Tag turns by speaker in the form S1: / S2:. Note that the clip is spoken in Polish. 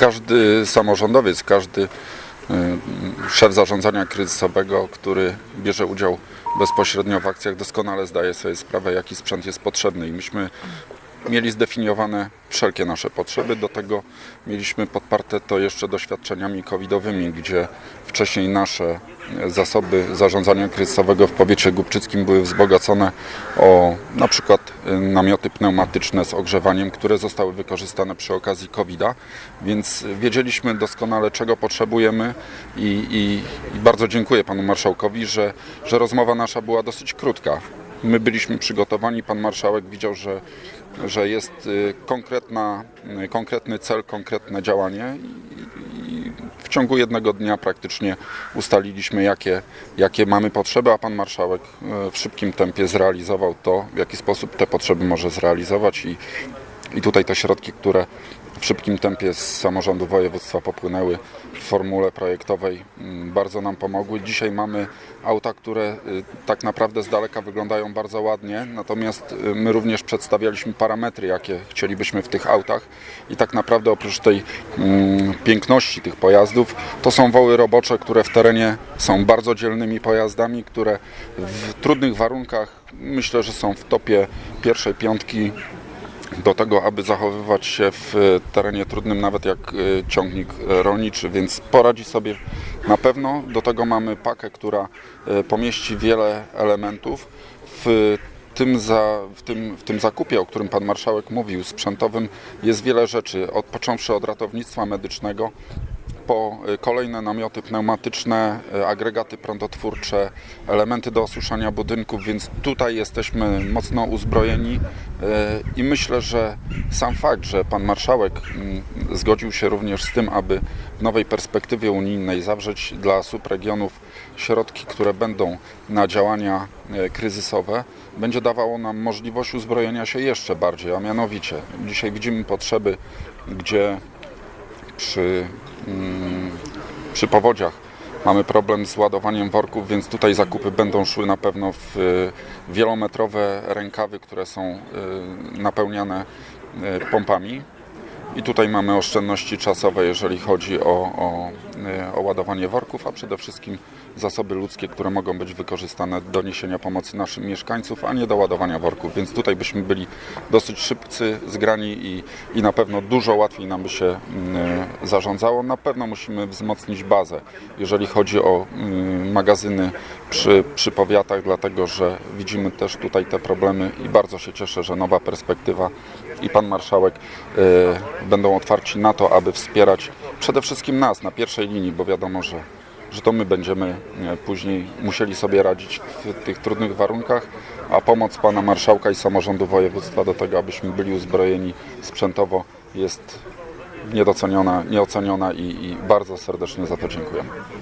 S1: Każdy samorządowiec, każdy y, szef zarządzania kryzysowego, który bierze udział bezpośrednio w akcjach, doskonale zdaje sobie sprawę, jaki sprzęt jest potrzebny. I myśmy mieli zdefiniowane wszelkie nasze potrzeby. Do tego mieliśmy podparte to jeszcze doświadczeniami covidowymi, gdzie wcześniej nasze zasoby zarządzania kryzysowego w powiecie głubczyckim były wzbogacone o na przykład y, namioty pneumatyczne z ogrzewaniem, które zostały wykorzystane przy okazji COVID-a, więc wiedzieliśmy doskonale czego potrzebujemy i, i, i bardzo dziękuję panu marszałkowi, że, że rozmowa nasza była dosyć krótka. My byliśmy przygotowani, pan marszałek widział, że, że jest y, konkretna, y, konkretny cel, konkretne działanie w ciągu jednego dnia praktycznie ustaliliśmy, jakie, jakie mamy potrzeby, a pan marszałek y, w szybkim tempie zrealizował to, w jaki sposób te potrzeby może zrealizować i, i tutaj te środki, które w szybkim tempie z samorządu województwa popłynęły w formule projektowej, mm, bardzo nam pomogły. Dzisiaj mamy auta, które y, tak naprawdę z daleka wyglądają bardzo ładnie, natomiast y, my również przedstawialiśmy parametry, jakie chcielibyśmy w tych autach i tak naprawdę oprócz tej mm, piękności tych pojazdów, to są woły robocze, które w terenie są bardzo dzielnymi pojazdami, które w trudnych warunkach myślę, że są w topie pierwszej piątki do tego, aby zachowywać się w e, terenie trudnym, nawet jak e, ciągnik e, rolniczy, więc poradzi sobie na pewno. Do tego mamy pakę, która pomieści wiele elementów. W tym, za, w, tym, w tym zakupie, o którym Pan Marszałek mówił, sprzętowym, jest wiele rzeczy, od, począwszy od ratownictwa medycznego, po y, kolejne namioty pneumatyczne, y, agregaty prądotwórcze, elementy do osuszania budynków, więc tutaj jesteśmy mocno uzbrojeni y, i myślę, że sam fakt, że pan marszałek mm, zgodził się również z tym, aby w nowej perspektywie unijnej zawrzeć dla subregionów środki, które będą na działania kryzysowe, będzie dawało nam możliwość uzbrojenia się jeszcze bardziej, a mianowicie dzisiaj widzimy potrzeby, gdzie przy, mm, przy powodziach mamy problem z ładowaniem worków, więc tutaj zakupy będą szły na pewno w wielometrowe rękawy, które są y, napełniane y, pompami. I tutaj mamy oszczędności czasowe, jeżeli chodzi o, o, y, o ładowanie worków, a przede wszystkim zasoby ludzkie, które mogą być wykorzystane do niesienia pomocy naszym mieszkańców, a nie do ładowania worków. Więc tutaj byśmy byli dosyć szybcy, zgrani i, i na pewno dużo łatwiej nam by się y, zarządzało. Na pewno musimy wzmocnić bazę, jeżeli chodzi o y, magazyny przy, przy powiatach, dlatego że widzimy też tutaj te problemy i bardzo się cieszę, że nowa perspektywa i pan marszałek y, będą otwarci na to, aby wspierać przede wszystkim nas na pierwszej linii, bo wiadomo, że, że to my będziemy e, później musieli sobie radzić w tych trudnych warunkach, a pomoc pana marszałka i samorządu województwa do tego, abyśmy byli uzbrojeni sprzętowo jest niedoceniona, nieoceniona i, i bardzo serdecznie za to dziękujemy.